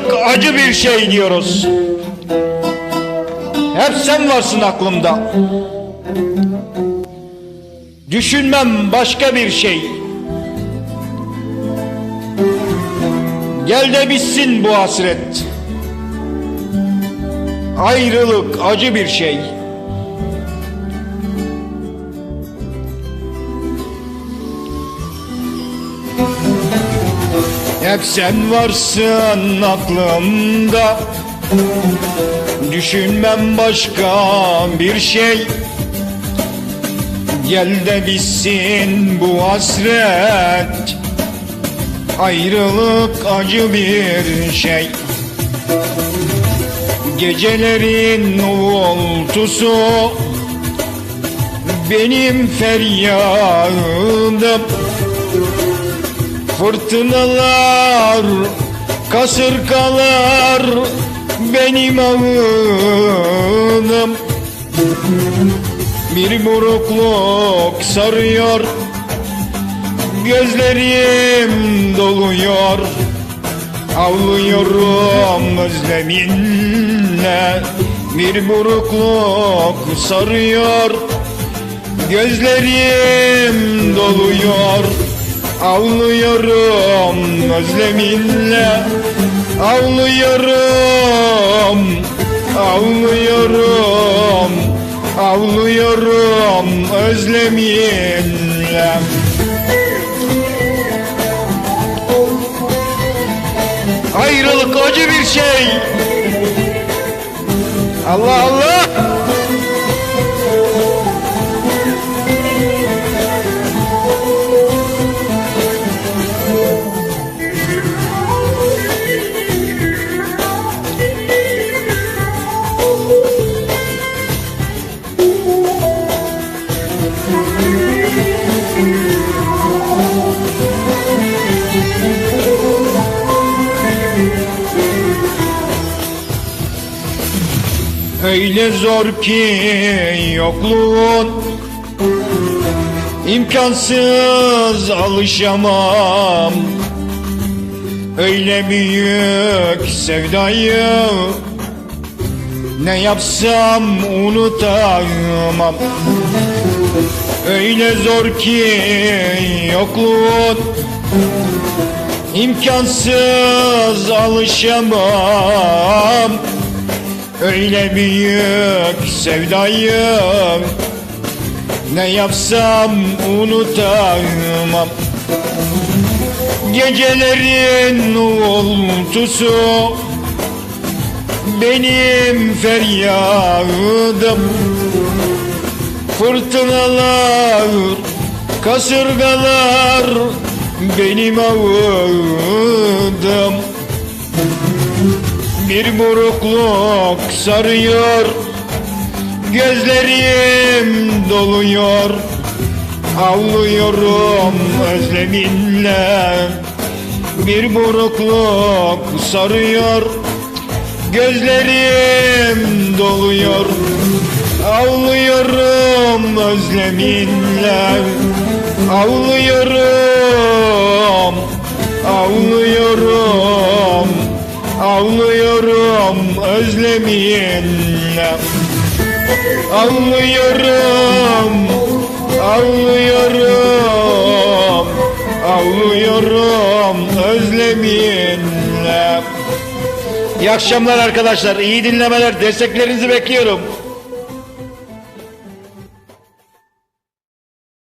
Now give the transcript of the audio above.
Ayrılık acı bir şey diyoruz. Hep sen varsın aklımda. Düşünmem başka bir şey. Gel de bitsin bu hasret. Ayrılık acı bir şey. Hep sen varsın aklımda. Düşünmem başka bir şey. Gel de bitsin bu hasret. Ayrılık acı bir şey. Gecelerin uğultusu. Benim feryadım Fırtınalar, kasırgalar benim ağınım Bir burukluk sarıyor Gözlerim doluyor. Ağlıyorum özleminle Bir burukluk sarıyor Gözlerim doluyor Ağlıyorum özleminle. Ağlıyorum Ağlıyorum Ağlıyorum özleminle. Ayrılık acı bir şey. Allah Allah Öyle zor ki yokluğun imkansız alışamam. Öyle büyük sevdayı Ne yapsam unutamam Öyle zor ki yokluğun imkansız alışamam. Öyle büyük sevdayı Ne yapsam unutamam. Gecelerin uğultusu Benim feryadım Fırtınalar, kasırgalar Benim ağıdım. Bir burukluk sarıyor Gözlerim doluyor. Ağlıyorum özleminle. Bir burukluk sarıyor Gözlerim doluyor Ağlıyorum özleminle Ağlıyorum Ağlıyorum Ağlıyorum özleminle Ağlıyorum Ağlıyorum Ağlıyorum özleminle İyi akşamlar arkadaşlar. iyi dinlemeler. Desteklerinizi bekliyorum.